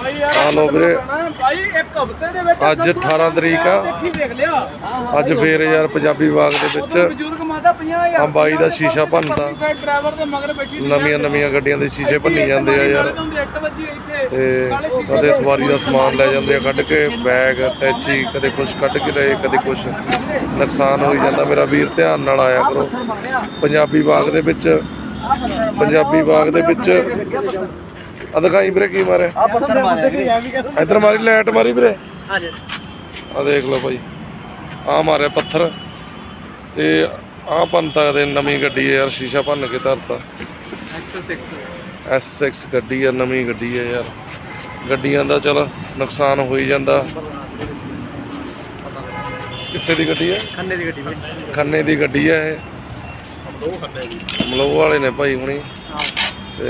ਆ ਲਓ ਵੀਰੇ। ਭਾਈ ਇੱਕ ਹਫ਼ਤੇ ਦੇ ਵਿੱਚ ਅੱਜ 18 ਤਰੀਕ ਆ। ਅੱਜ ਫੇਰ ਯਾਰ ਪੰਜਾਬੀ ਬਾਗ ਦੇ ਵਿੱਚ ਬਜ਼ੁਰਗ ਮਾਤਾ 50000 ਆ ਬਾਈ ਦਾ ਸ਼ੀਸ਼ਾ ਭੰਨਤਾ ਡਰਾਈਵਰ ਦੇ ਮਗਰ ਬੈਠੀ ਨਵੀਆਂ ਨਵੀਆਂ ਗੱਡੀਆਂ ਦੇ ਸ਼ੀਸ਼ੇ ਭੰਨੀ ਜਾਂਦੇ ਆ ਯਾਰ। 1 ਵਜੇ ਇੱਥੇ। ਤੇ ਕਦੇ ਸਵਾਰੀ ਦਾ ਸਮਾਨ ਲੈ ਜਾਂਦੇ ਆ ਕੱਢ ਕੇ ਬੈਗ ਟੈਚੀ ਕਦੇ ਕੁਛ ਕੱਢ ਕੇ ਲਏ ਕਦੇ ਕੁਛ। ਨੁਕਸਾਨ ਹੋਈ ਜਾਂਦਾ ਮੇਰਾ ਵੀਰ ਧਿਆਨ ਨਾਲ ਆਇਆ ਕਰੋ। ਪੰਜਾਬੀ ਬਾਗ ਦੇ ਵਿੱਚ ਪੰਜਾਬੀ ਬਾਗ ਦੇ ਵਿੱਚ ਆ ਦਿਖਾਈ ਵੀਰੇ ਕੀ ਮਾਰਿਆ? ਆ ਪੱਥਰ ਮਾਰਿਆ ਇਧਰ ਮਾਰੀ ਲਾਈਟ ਮਾਰੀ ਵੀਰੇ। ਆ ਦੇਖ ਲਓ ਭਾਈ। ਆ ਮਾਰਿਆ ਪੱਥਰ। ਤੇ ਆ ਪੰਤਾ ਦੇ ਨਵੀਂ ਗੱਡੀ ਹੈ ਯਾਰ ਸ਼ੀਸ਼ਾ ਭੰਨ ਕੇ ਧਰਤਾ। S6 ਗੱਡੀ ਆ ਨਵੀਂ ਗੱਡੀ ਹੈ ਯਾਰ। ਗੱਡੀਆਂ ਦਾ ਚਲ ਨੁਕਸਾਨ ਹੋ ਹੀ ਜਾਂਦਾ। ਕਿੱਥੇ ਦੀ ਗੱਡੀ ਹੈ ਖੰਨੇ ਦੀ ਗੱਡੀ ਖੰਨੇ ਦੀ ਗੱਡੀ ਹੈ ਇਹ। ਦੋ ਖੰਨੇ ਦੀ। ਮਲੋ ਵਾਲੇ ਨੇ ਭਾਈ ਹੁਣੀ। ਹਾਂ।